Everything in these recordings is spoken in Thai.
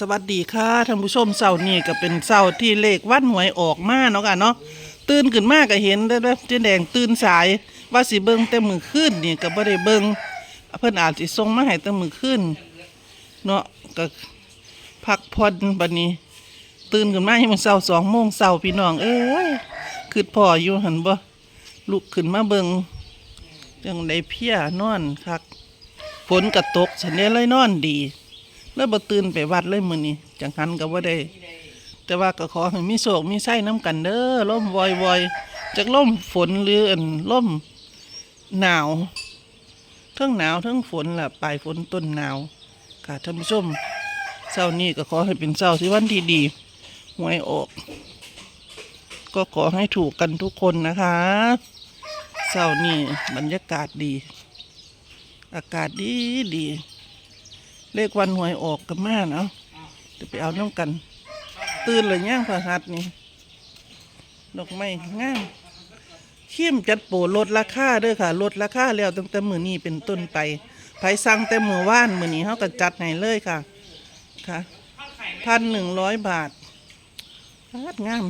สวัสดีค่ะท่านผู้ชมเสาร์นี้ก็เป็นเสาร์ที่เลขวันหวยออกมาเนาะค่ะเนาะตื่นขึ้นมาก็เห็นได้อเจ๊แดงตื่นสายว่าสิเบิ่งแต่มือขึ้นนี่ก็บ่ได้เบิ่งเพิ่นอาจสิส่งมาให้แต่มือขึ้นเนาะก็พักผ่อนบัดนี้ ตื่นขึ้นมาให้มันเช้าสองโมงเช้าพี่น้องเอ้ยคือพ่ออยู่หันบ่ลุกขึ้นมาเบิ่งจังไดเพลียนอนคักฝนก็ตกฉันได้เลยนอนดี แล้วบ่ตื่นไปวัดเลยมื้อนี้จังหันก็บ่ได้ แต่ว่าก็ขอให้มีโศกมีไส้น้ำกันเด้อล่มวอยวอยๆจากล่มฝนหรืออันล่มหนาวเทั้งหนาวเทั้งฝนล่ะปลายฝนต้นหนาวค่ะท่านผู้ชมเช้านี้ก็ขอให้เป็นเช้าที่วันที่ดีหวยออกก็ขอให้ถูกกันทุกคนนะคะเช้านี้บรรยากาศดี อากาศดีดี เลขวันหวยออกกับมาเนาะจะไปเอาน้ำกัน ตื่นเลยย่างพระหัดนี่ ดอกไม้งามเข้มจัดโปรลดราคาเด้อค่ะลดราคาแล้วตั้งแต่มือนี้เป็นต้นไปไผสั่งแต่มือว่านมือนี้เขาก็จัดให้เลยค่ะ ค่ะพันหนึ่งร้อยบาทพาดงาม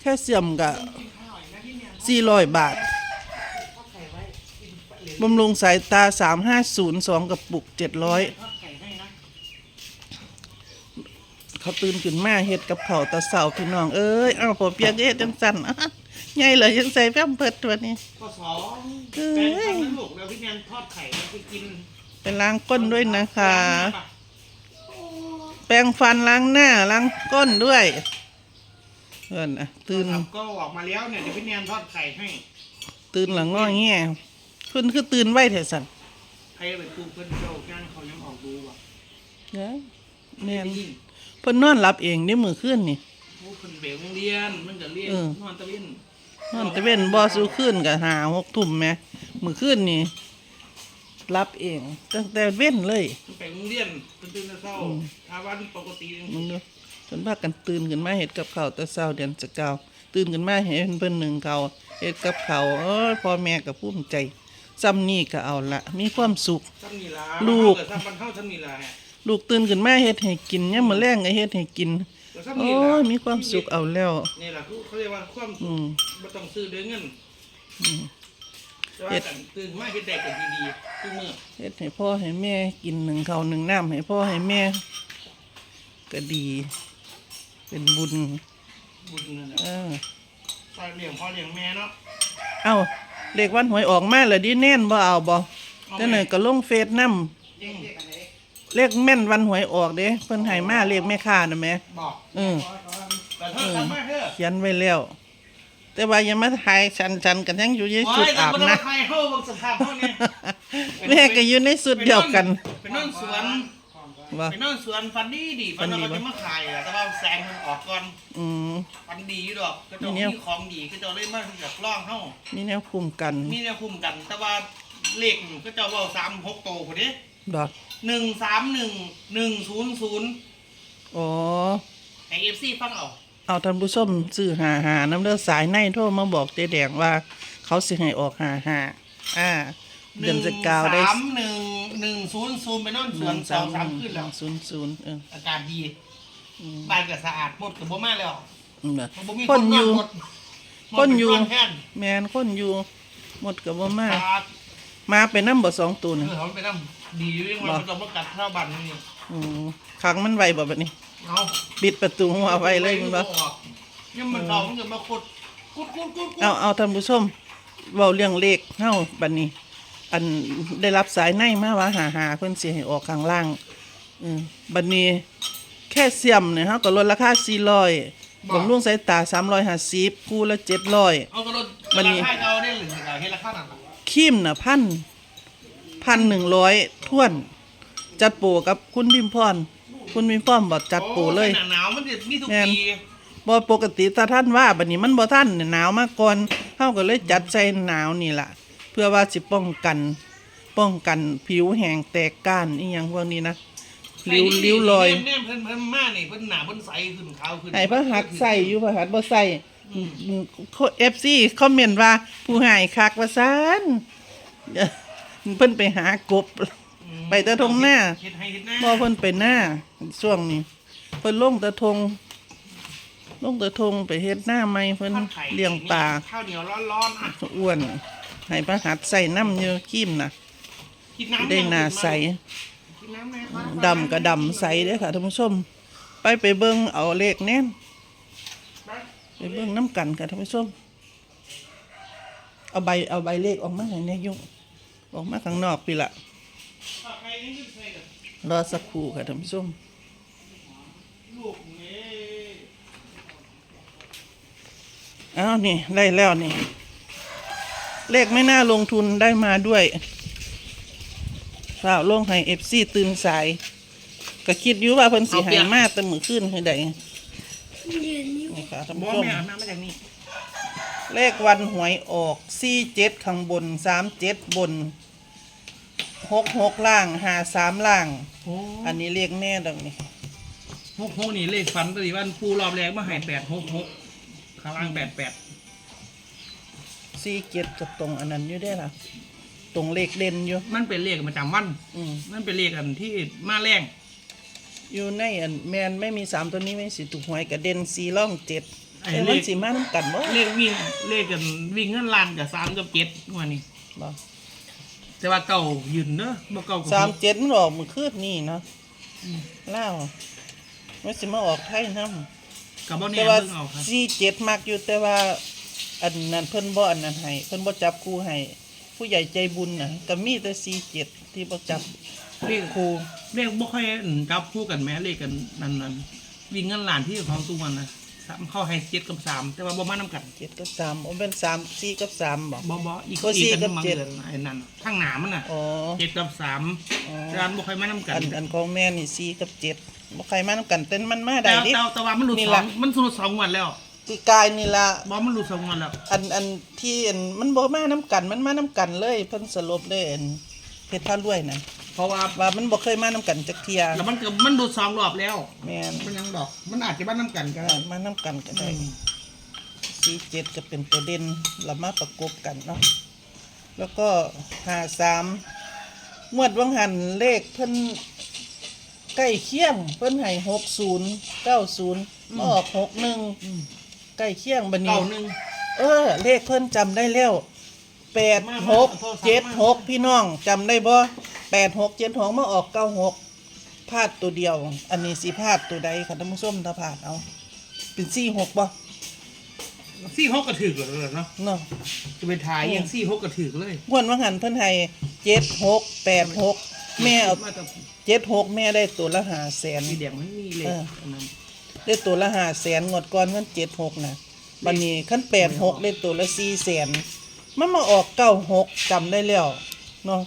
แค่เสื่อมกับสี่ร้อยบาท บำรุงสายตาสามห้าศูนย์สองกับปุกเจ็ดร้อยเขาตื่นขึ้นมาเฮ็ดกับเขาวแตะเสาพี่น้อง เอ้ย เอาพอเปียกเฮ็ดจังสันอะใหญ่เลยยังใส่แป้มเพิดตัวนี้ข้อสองเอ้แฟนยทำนั้นลูกแล้วพี่แนนทอดไข่แล้วไปกินเป็นล้างก้นด้วยนะคะ แปรงฟันล้างหน้าล้างก้นด้วยเพื่อนอะตื่นครับก็ออกมาแล้วเนี่ยเดี๋ยวพี่แนนทอดไข่ให้ ตื่นหลังง้อแง่ เพิ่นคือตื่นไว้แท้สันใครไปปลูกเพื่อนเจ้าย่างเขายังออกดูว่ะเด้อแม่นได้ยินเพิ่นนอนหลับเองนี่มือขึ้นนี่โอ้คนเบลเรียนมันจะเรียนเออนอนตะเวนนอนตะเว้นบ่สู้ขึ้นกับหาหกทุ่มแหม่มือขึ้นนี่รับเองตั้งแต่เว้นเลยมันไปโรงเรียนตื่นตื่นเช้าถ้าวันปกติมึงดูจนพากันตื่นขึ้นมาเฮ็ดกับข้าวแต่เช้าเดือนสกาวตื่นขึ้นมาเห็นเพิ่นหนึ่งเขาวเฮ็ดกับข้าวเอ้ยพ่อแม่ก็ภูมิใจ ซ้ำนี่ก็เอาละมีความสุข ซ้ำนี่ละลูกเดซ้ำปันเท่าซ้ำนี่ละฮะลูกตื่นขึ้นมาเฮ็ดให้กินยามมื้อแลงก็เฮ็ดให้กินเดี๋ยวซ้ำโอ้นี่ละยมีความสุขเอาแล้ว นี่แหละเขาเรียกว่าความสุอืขมไม่ต้องซื้อด้วยเงินอืม แต่ว่าเฮ็ด กันตื่นมาเฮ็ดได้กันดีๆทุกมื้อเฮ็ดให้พ่อให้แม่กินหนึ่งข้าวหนึ่งน้ำให้พ่อให้แม่ ก็ดี เป็นบุญบุญนั่นแหละเออซอยเลี้ยงพ่อเลี้ยงแม่เนาะ เอ้า เลขวันหวยออกมาแล้วดิแน่นบ่เอาบ่เอาแต่หน่อยก็ลงเฟซนำเลขแม่นวันหวยออกเด้เพิ่นให้มาเลขแม่ค้าน่ะแหม่บอกเออแต่เธอทำมาเถอะเขียนไว้แล้วแต่ว่าอย่ามาถ่ายชันๆกันยังอยู่ในโอ้ชุดยแต่อาบบ่ต้อนะงใครเฮาเบิ่งสภาพเฮาเนี่ยแม่ก็อยู่ในสุดเดียวกันไปนอนสวน ว่า ไปนอนสวนฟันดีดีฟันฟันดีเราปะจะมาขายอะแต่ว่าแซงมันออกก่อนอืม ฟันดีอยู่ดอกก็จะนี่เนี่ยมีของดีก็จะเลยมาจากล่องเฮามีแนวคุมกันมีแนวคุมกัน แต่ว่าเลขก็จะเว้า3 6โตพุ่นเด้ดอก131 100อ๋อให้ FC ฟังเอาเอาท่านผู้ชมซื้อหาหาน้ำเลือดสายในโทรมาบอกเจ๊แดงว่า เขาสิให้ออกหาหาอ่า เดือนสกาวได้ สามหนึ่ง หนึ่งศูนย์ศูนย์ไปนอนสวนสองสามขึ้นแล้วศูนย์ศูนย์เอออากาศดีบ้านก็สะอาดหมดกับบ่มาแล้วอืมน่ะบ่มีคนอยู่หมดคนอยู่หมดเป็แท่นแมนคนอยู่หมดกับว่ามาสะอาดมาเป็นน้ำบ่สองตัวเอนี่อเขาไปนั่งดีอยู่ยังไงมันจะมากัดข้าวบ้านนี่อืมขังมันไว้บ่แบบนี้เอาปิดประตูหัวไว้เลยมันบ่ออกยังมันเรามันจะมาขุดขุดขุดขุดขุดเอาเอาท่านผู้ชมเว้าเรื่องเลขเฮาบัดนี้ อันได้รับสายในมาว่าหาหาเพิ่นสิให้ออกข้างล่างอืมบัดนี้แค่เสียมเนี่ยเฮาก็ลดราคา400บำรุงสายตา350คู่ละ700เอากระโดดมันนี่ราคาเอาได้หรือเห็นราคาหนักครีมน่ะพันพันหนึ่งร้อยท่วน จัดโปรกับคุณพิมพรคุณพิมพรบอกจัดโปรเลยหนาหนาวมันจะมีทุกแม่น ปีบ่ปกติถ้าท่านว่าบัดนี้มันบ่ท่านเนี่ยหนาวมาก่อนเฮาก็เลยจัดใส่หนาวนี่ล่ะเพื่อว่าสิป้องกัน ป้องกันผิวแห้งแตกก้านอีหยังพวกนี้นะริ้วริ้วรอยแม่เพิ่นเพิ่นมานี่เพิ่นหนาเพิ่นใสขึ้นขาวขึ้นให้พระหัตถ์ใส่อยู่พระหัตถ์บ่ใส่เอฟซีคอมเมนต์ว่า ผู้ใหายคักว่าซั่นเพิ่นไปหากบอืมไปแต่ทงหน้าเฮ็ดให้เฮ็ดหน้าบ่เพิ่นไปหน้าช่วงนี้เพิ่นลงตะทงลงตะทงไปเฮ็ดหน้าใหม่เพิ่นทอดไข่เลี้ยงปลาข้าวเหนียวร้อนๆอะอ้วน ให้ประหัดใส่น้ำเยอะขี้มน่ะกินน้ำได้หน้าใสกินน้ำไหมคะดำก็ดำใสเด้อค่ะท่านผู้ชม ไปไปเบิ่งเอาเลขแน่นไปเบิ่งน้ำกันค่ะท่านผู้ชม เอาใบเอาใบเลขออกมาให้แน่ยุ่งออกมาข้างนอกปีละเอาไข่นี่ขึ้นใส่กับรอสักครู่ค่ะท่านผู้ชมลูกนี่อ้าวนี่ได้แล้วนี่ เลขไม่น่าลงทุนได้มาด้วยฝ่าวลงให้เอฟซีตื่นสาย ก็คิดอยู่ว่าเพิ่นสิใหายมาแต่มือขึ้นให้ได้นี่ค่ะท่านบผู้อกชมแม่อาบน้ำมาจากนี่เลขวันหวยออกสี่เจ็ดข้างบนสามเจ็ดบนหกหกล่างหาสามล่างโอ้อันนี้เลขแน่ดังนี้หกหกนี่เลขฝันปฏิวันปูรอบแรกมาให้แปดหกหกข้างล่างแปดแปด สี่เจ็ดกับตรงอันนั้นอยู่ได้ล่ะ ตรงเลขเด่นอยู่มันเป็นเลขประจำวัน อืมมันเป็นเลขอันที่มาแรงอยู่ในอันแมนไม่มีสามตัวนี้ไม่สิถูกหวยกับเด่นสี่ล่องเจ็ดไอ้แต่เลมันขสีมาน้ำกันบ่เลขวิ่งเลขกันวิ่งเงินล้านกับสามกับเจ็ดงวดนี้ บ่แต่ว่าเก่ายืนเนอะบ่เก่ากับสามหกเจ็ดมันออกมือคืนนี่เนาะอืมเล่าวมันสิมาออกไทยน้ำ กับบ่แต่เนี่ยว่าเพิ่งเอาครับ สี่เจ็ดมักอยู่แต่ว่า อันนั้นเพิ่นบ่อันนั้นให้เพิ่นบ่จับคู่ให้ผู้ใหญ่ใจบุญน่ะก็มีแต่สี่เจ็ดที่บ่จับเลขคู่เลขบ่ค่อยจับคู่กันแม้เลขกันนั่นนั่นวิ่งเงินล้านที่ของตุวันนะสามเข้าให้เจ็ดกับสามแต่ว่าบ่มานํกันเจ็ดกับสามโอ้เป็นสามสี่กับสามบ่บ่บ่อีกก็สี่อีกกับมังเจ็ดเดือนไอ้นั่นน่ะข้างหน้ามันน่ะอ๋อเจ็ดกับสามอ๋อร้านบ่ค่อยมานํกันอันอันของแม่นี่สี่กับเจ็ดบ่ใครมานํกันเต้นมันมาแต่ได้ดิแต่แต่ว่ามันหลุดนี่สอล่ะงมันหลุดสองงวันแล้ว ปีกายนี่ล่ะบ่มันหลุดสองงวันแล้วอันอันที่อันมันบ่มานํกันมันมานํกันเลยเพิ่นสรุปเลยอันเพชรพารวยน่ะเพราะว่าว่ามันบ่เคยมานํกันจักเที่ยแล้วมันก็มันหลุดสองรอบแล้วแม่นมันยังดอก มันอาจจะมานํกันก็เอได้อมานํกันก็อืได้มสี่เจ็ดจะเป็นตัวเด่นเรามาประกบกันเนาะแล้วก็หาสามงวดวังหันเลขเพิ่นใกล้เคียงเพิ่นให้หกศูนย์เก้าศูนย์มาออกหกหนึ่งอืม ใกล้เคียงบันนี้ เก่าหนึ่ง เออ เลขเพิ่นจำได้แล้วแปดมาหกมาโทรศัพท์เจ็ดมาหกพี่น้องจำได้บ่แปดหกเจ็ดหกมาออกเก้าหกพลาดตัวเดียว อันนี้สิพลาดตัวใดค่ะท่านผู้ชมถ้าพลาดเอา เป็นสี่หกบ่ซี่หกกระถือเลยเนาะเนาะจะไปถ่ายยังซี่หกกระถือเลยงวดวังหันเพิ่นให้เจ็ดหกแปดหกแม่เอามาแต่เจ็ดหกแม่ได้ตัวละหาแสน มีแดงไม่มีเลยเอออั นนั้น ได้ตัวละหาแสนงวดก่อนมันเจ็ดหกนะบันนี้ขั้นแปดหกได้ตัวละสี่แสนมันมาออกเก้าหกจำได้แล้วเนาะ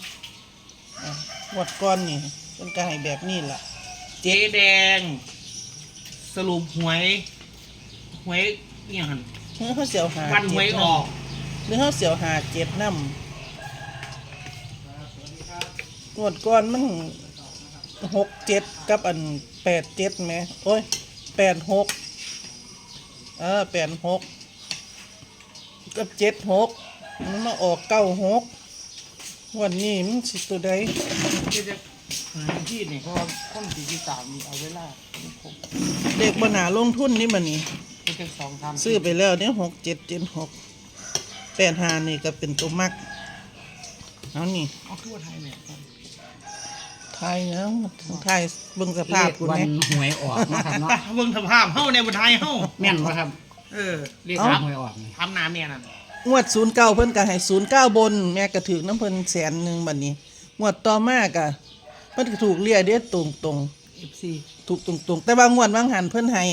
อะงวดก่อนนี่เป็นกให้แบบนี้ล่ะ เจ๊แดง สรุปหวยหวยเนี่ยหันเมื่อเขาเสียวหาวันหวยออกหรือเขาเสียวหาเจ็ดน้ำงวดก่อนมันหกเจ็ดกับอันแปดเจ็ดไหมโอ้ย แปดหกเออแปดหกกับเจ็ดหกมันมาออกเก้าหกวันนี้มันสิตัวใดที่จะที่นี่เพราคนสี่ที่สามมีเอาเวลาเด็กปัญหาลงทุนนี่มันนี่เป็นสองทำซื้อไปแล้วเนี่ยหกเจ็ดเจ็ดหกแปดหานี่ก็เป็นตัวมักเอานี่เอาคือว่าไทยเนี่ย ครับไทยนะไทยเบิ่งสภาพกูวัแน่นหวยออกนะครับเนาะไปเบิ่งสภาพเฮ้าในบนไทยเฮ้าแม่นปะครับเออเรียกเอ้าหาหวยออกนี่ทำน้ำเนี่ยนั่นงวดศูนย์เก้าเพิ่นก็ให้ศูนย์เก้าบน แม่ก็ถือน้ำเพิ่นแสนหนึ่งบัดนี้งวดต่อมาก็เพิ่นก็ถูกเรียกเด้ตรงตรงเอฟซีๆถูกตรงตรงๆแต่ว่างวดบางหันเพิ่นให้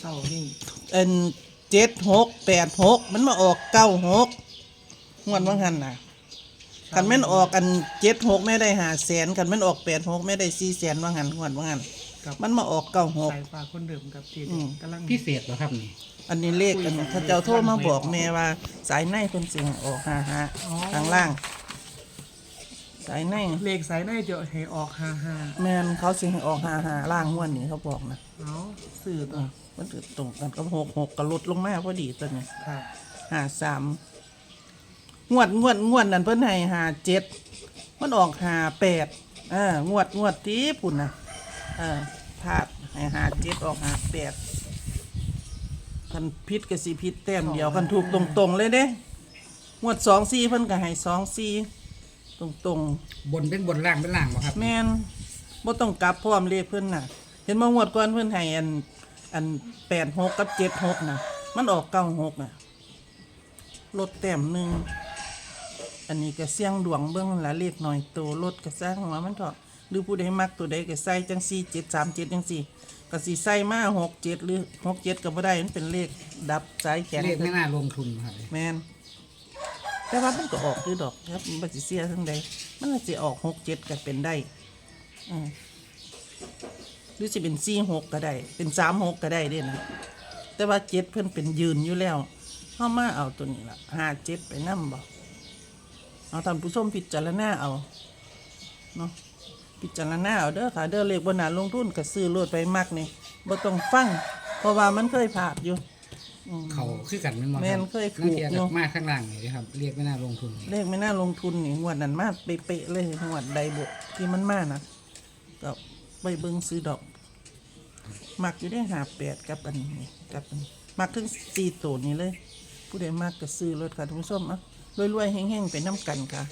เศร้านี่เอ็นเจ็ดหกแปดหกมันมาออกเก้าหกงวดบางหันน่ะ คันแม่นออกอันเจ็ดหกไม่ได้หาแสนคันแม่นออกแปดหกไม่ได้สี่แสนบางหันงวดบางหันกับ มันมาออกเก้าหก สายฟ้าคนเดิมกับเจอืม กำลังพิเศษเหรอครับนี่อันนี้เลขอันนี้เขาเจ้าโทรมาบอกแม่ว่า สายในเพิ่นสิให้ออกห้าห้าทางล่าง สายในเลขสายในจะให้ออกห้าห้าแม่นเขาสิให้ออกห้าห้าล่างม้วนนี่เขาบอกนะเอาสื่อต่อะอมันถือตรงกันก็หกหกก็ลดลงมาพอดีตัวนี้ค่ะห้าสาม งวดงวดงวดนั่นเพิ่นให้ห้าเจ็ดมันออกห้าแปดเอองวดงวดที่ปุ่นนะเออพลาดให้หาเจ็ดออกหาแปดคันพิษกับสีพิษแต้มเดียวคันถูกตรงๆเลยเด้งวดสองสี่เพิ่นก็ให้สองสี่ตรงๆบนเป็นบนล่างเป็นล่างบ่ครับแม่นบ่ต้องกลับพร้อมเลขเพิ่นน่ะ เห็นบ่งวดก่อนเพิ่นให้อันอัน86กับ76น่ะ มันออก96น่ะลดแต้มหนึง อันนี้ก็เสี่ยงดวงเบิ่งละเลขหน่อยโตลดก็สร้างว่ามันเถาะหรือผู้ใดมักตัวใดก็ใส่จังซี่737จังซี่ก็สิใส่มา67หรือ67ก็บ่ได้มันเป็นเลขดับสายแข็งเลขไม่น่าลงทุนครับแม่นแต่ว่ามันก็ออกคือดอกครับมันบ่สิเสียทั้งใดมันก็สิออก67ก็เป็นได้อืมหรือจะเป็นสี่หกก็ได้ เป็นสามหกก็ได้เด้นะแต่ว่าเจ็ดเพิ่นเป็นยืนอยู่แล้วเข้ามาเอาตัวนี้ละห้าเจ็ดไปนั่บ่ เอาท่านผู้ชมพิจารณาเอาเนาะพิจารณาเอาเด้อค่ะเด้อเลขบนหนาลงทุนก็ซื้อรถไปมักนี่บ่ต้องฟังเพราะว่ามันเคยผ่านอยู่เขาคือกันแม่นบ่รับแม่นเคยถูกนั่นเทียอยู่กับมาข้างล่างนี่นะครับ เรียกไม่น่าลงทุนนี่เลขไม่น่าลงทุนนี่งวดนั้นมาเป๊ะๆเลยงวดใดบุที่มันมานะก็ไปเบิ่งซื้อดอก มักอยู่ได้หาแปดกับอันนี้กับอันนี้มักถึงสี่ตัวนี้เลย ผู้ใดมักก็ซื้อรถค่ะท่านผู้ชมอะ รวยๆแห้งๆไปน้ำกันค่ะ